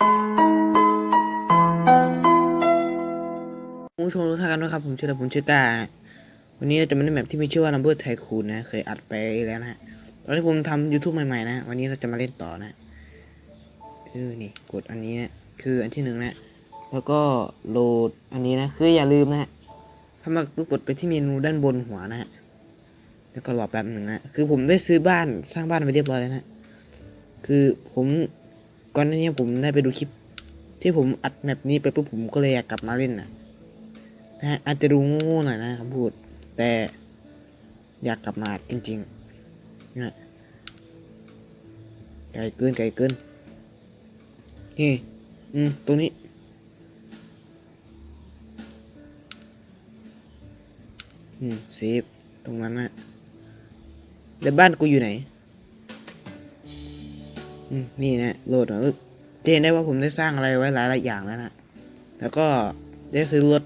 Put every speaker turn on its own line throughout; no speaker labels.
คุณผู้ชมทุกท่ากันด้วยครับ ผมชื่อผมชื่อตาวันนี้จะมาเล่นแมปที่มีชื่อว่า Number Tycoon นะ เคยอัดไปแล้วนะฮะตอนที่ผมทำ YouTube ใหม่ๆนะ วันนี้เราจะมาเล่นต่อนะคือนี่กดอันนี้นะคืออันที่หนึ่งนะ แล้วก็โหลดอันนี้นะ คืออย่าลืมนะฮะถ้ามากดไปที่เมนูด้านบนหัวนะฮะแล้วก็รอแป๊บหนึ่งนะ คือผมได้ซื้อบ้านสร้างบ้านไปเรียบร้อยแล้วนะ คือผม ก่อนหน้านี้ผมได้ไปดูคลิป ที่ผมอัดแมปนี้ไปปุ๊บผมก็เลยอยากกลับมาเล่นนะนะฮะอาจจะดูง่ๆหน่อยนะคำพูด แต่อยากกลับมาจริงๆนะไกลเกินไกลเกินนี่อืมตรงนี้อืมเซฟตรงนั้นนะแล้วบ้านกูอยู่ไหน นี่นะโหลดมาปึ๊บจะเห็นได้ว่าผมได้สร้างอะไรไว้หลายหลายอย่างแล้วนะแล้วก็ได้ซื้อรถ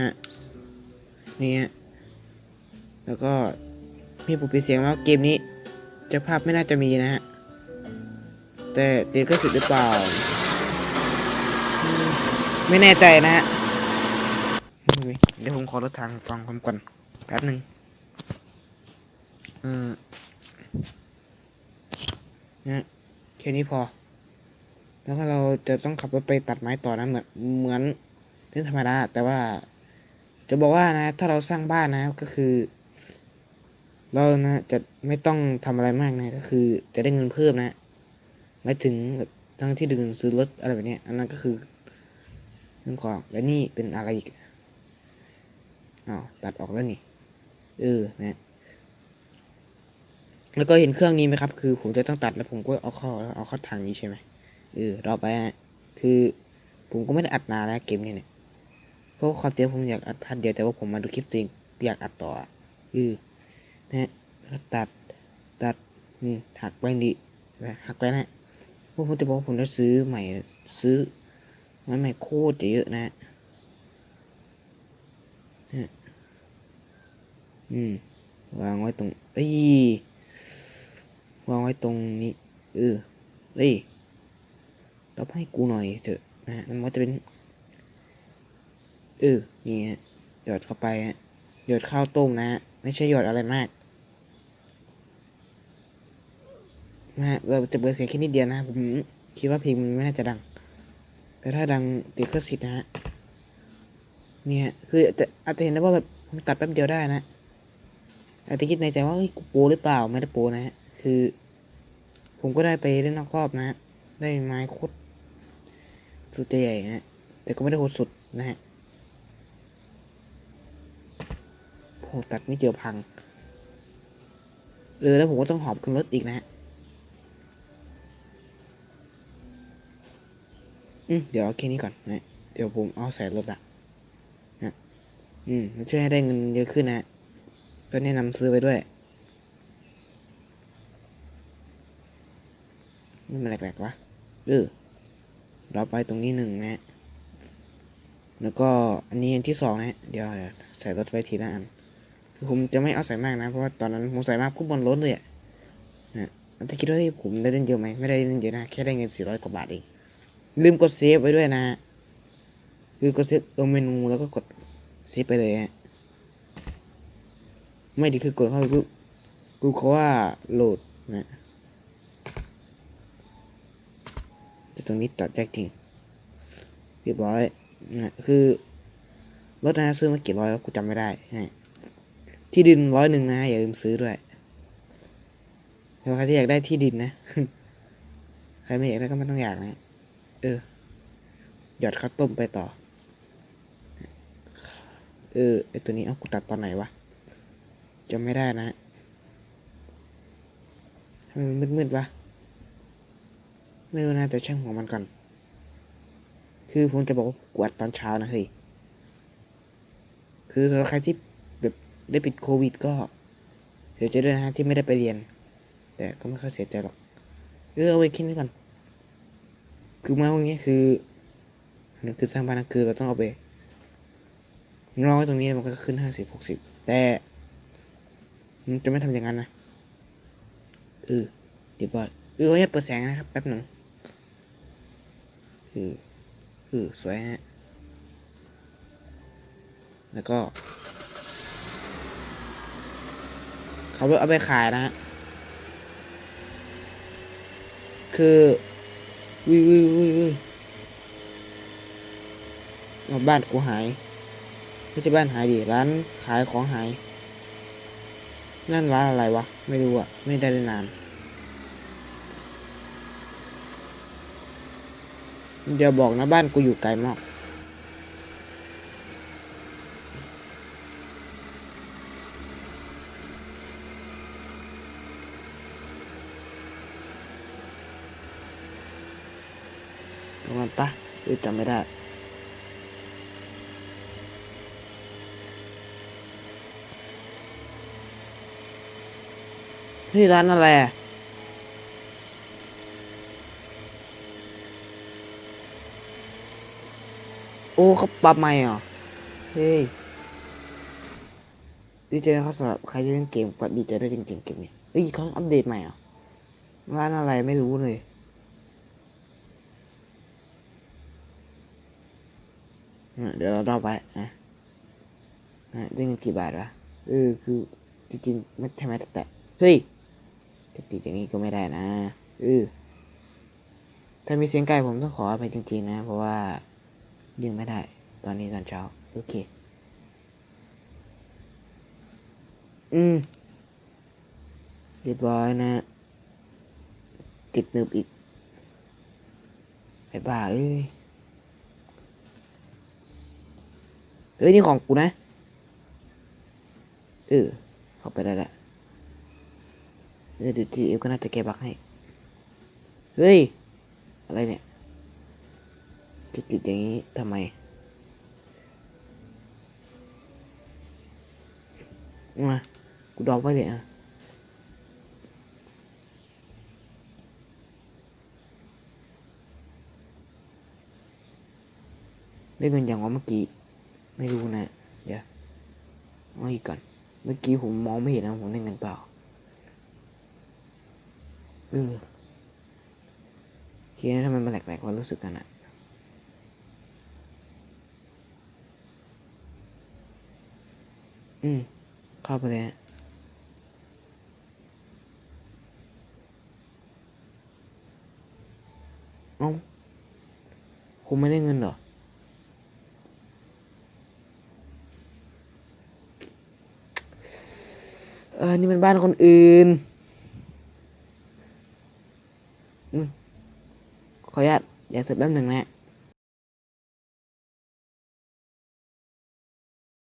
ฮะนี่ฮะแล้วก็มีปุ่มปิดเสียงว่าเกมนี้จะภาพไม่น่าจะมีนะฮะแต่เด็กก็สิทธิ์หรือเปล่า ไม่แน่ใจนะฮะเดี๋ยวผมขอรถทางฟังผมก่อนแป๊บหนึ่งอืม นะแค่นี้พอ แล้วก็เราจะต้องขับรถไปตัดไม้ต่อนะเหมือนเหมือนเรื่องธรรมดาแต่ว่า จะบอกว่านะ ถ้าเราสร้างบ้านนะก็คือ เรานะจะไม่ต้องทำอะไรมากนะ ก็คือจะได้เงินเพิ่มนะหมายถึงแบบทั้งที่ดึงซื้อรถอะไรแบบนี้อันนั้นก็คือเรื่องของและนี่เป็นอะไรอีกอ้าวตัดออกแล้วนี่ เออนะ แล้วก็เห็นเครื่องนี้ไหมครับ คือผมจะต้องตัดแล้วผมก็เอาเข้าเอาเข้าทางนี้ใช่ไหมเออรอไปฮะคือผมก็ไม่ได้อัดนานแล้วเกมนี้เนี่ยเพราะว่าความจริงผมอยากอัดพันเดียวแต่ว่าผมมาดูคลิปตัวเองอยากอัดต่ออะเออนะฮะแล้วตัดตัดอืมหักไปดิหักไปนะพราะผมจะบอกผมได้ซื้อใหม่ซื้อไม้ใหม่โคตรจะเยอะนะฮะเนี่ยอืมวางไว้ตรงเอ้ย วางไว้ตรงนี้เออเอ้ยเราให้กูหน่อยเถอะนะฮะมันว่าจะเป็นเออนี่ฮะหยอดเข้าไปฮะหยอดข้าวต้มนะฮะไม่ใช่หยอดอะไรมากนะฮะเราจะเปิดเสียงแค่นิดเดียวนะผมคิดว่าเพลงมันไม่น่าจะดัง แต่ถ้าดังติดก็สิทธิ์นะฮะเนี่ยคือจะอาจจะเห็นได้ว่าแบบผมตัดแป๊บเดียวได้นะอาจจะคิดในใจว่าเฮ้ยกูโปหรือเปล่าไม่ได้โปนะฮะคือ ผมก็ได้ไปเล่นนอกรอบนะฮะได้ไม้โคตรสุดใหญ่นะฮะแต่ก็ไม่ได้โหดสุดนะฮะโหตัดไม่เจอพังเออแล้วผมก็ต้องหอบขึ้นรถอีกนะฮะอืมเดี๋ยวเอาแค่นี้ก่อนนะเดี๋ยวผมเอาใส่รถอะนะอืมมันช่วยให้ได้เงินเยอะขึ้นนะฮะก็แนะนำซื้อไปด้วย นี่มันแหลกๆวะเออเราไปตรงนี้หนึ่งนะฮะแล้วก็อันนี้อันที่สองนะฮะเดี๋ยวใส่รถไว้ทีละอันคือผมจะไม่เอาใส่มากนะ เพราะว่าตอนนั้นผมใส่มากปุ๊บบอลล้นเลยอะนะแล้วถ้าคิดว่าเฮ้ผมได้เล่นเยอะไหมไม่ได้เล่นเยอะนะแค่ได้เงินสี่ร้อยกว่าบาทเองลืมกดเซฟไว้ด้วยนะคือกดเซฟลงเมนูแล้วก็กดเซฟไปเลยฮะไม่ดีคือกดเข้าไปปุ๊บกูเขาว่าโหลดนะ แต่ตรงนี้ตัดแยกทิ้งเรียบร้อยนะคือรถนะซื้อมากี่ร้อยแล้วกูจำไม่ได้นะที่ดินร้อยหนึ่งนะอย่าลืมซื้อด้วยใครที่อยากได้ที่ดินนะ ใครไม่อยากได้ก็ไม่ต้องอยากนะ เออ หยอดข้าวต้มไปต่อ เออไอตัวนี้เอากูตัดตอนไหนวะจำไม่ได้นะทำไมมันมืดๆวะ ไม่รู้นะแต่ช่างของมันก่อน คือผมจะบอกว่ากวดตอนเช้านะเฮ้ย คือสำหรับใครที่แบบได้ปิดโควิดก็เสียใจด้วยนะฮะที่ไม่ได้ไปเรียน แต่ก็ไม่ค่อยเสียใจหรอก เออเอาไว้คิดไว้ก่อน คือมาวันนี้คือนนี้คือสร้างบ้านนะคือเราต้องเอาไปรอไว้ตรงนี้มันก็ขึ้นห้าสิบหกสิบแต่มันจะไม่ทำอย่างนั้นนะเออเดี๋ยวบอยเออเอาให้เปิดแสงนะครับ แป๊บหนึ่ง คือคือสวยฮะ แล้วก็ เขาเอาไปขายนะฮะ คือวิววิววิววิวบ้านกูหายไม่ใช่บ้านหายดิร้านขายของหาย นั่นร้านอะไรวะ ไม่รู้อะไม่ได้ได้นาน เดี๋ยวบอกนะบ้านกูอยู่ไกลมากตรงนั้นปะหรือจำไม่ได้นี่ร้านอะไรอะ อ้เขาปรับใหม่เหรอ เฮ้ยดีใจนะครับสำหรับใครที่เล่นเกมก็ดีใจด้วยจริงๆเกมนี้เฮ้ยเขาอัปเดตใหม่เหรอร้านอะไรไม่รู้เลยเดี๋ยวเราเล่าไปนะนะได้เงินกี่บาทวะเออคือจริงๆไม่ทำไมแต่แต่เฮ้ยจะติดอย่างนี้ก็ไม่ได้นะเออถ้ามีเสียงไก่ผมต้องขออภัยจริงๆนะ เพราะว่า ยังไม่ได้ ตอนนี้ตอนเช้า โอเค อืม เรียบร้อยนะ ติดหนึบอีกไอ้บ้าเอ้ย เฮ้ย นี่ของกูนะ เออ เข้าไปได้ละเออเดี๋ยวทีเอฟก็น่าจะแก้บักให้ เฮ้ย อะไรเนี่ย จะติดอย่างนี้ทำไมมากูดอกไว้เลยอะได้เงินอย่างว่าเมื่อกี้ ไม่รู้นะ เดี๋ยวเอาอีกก่อน เมื่อกี้ผมมองไม่เห็นนะผมได้เงินเปล่าเออโอเคนะทำไมมันแหลกๆความรู้สึกกันอะ อืม เข้าไปเลยเอ้าคุณไม่ได้เงินเหรอ เออ นี่มันบ้านคนอื่น อืม ขออนุญาตอย่าเสร็จแป๊บหนึ่งนะ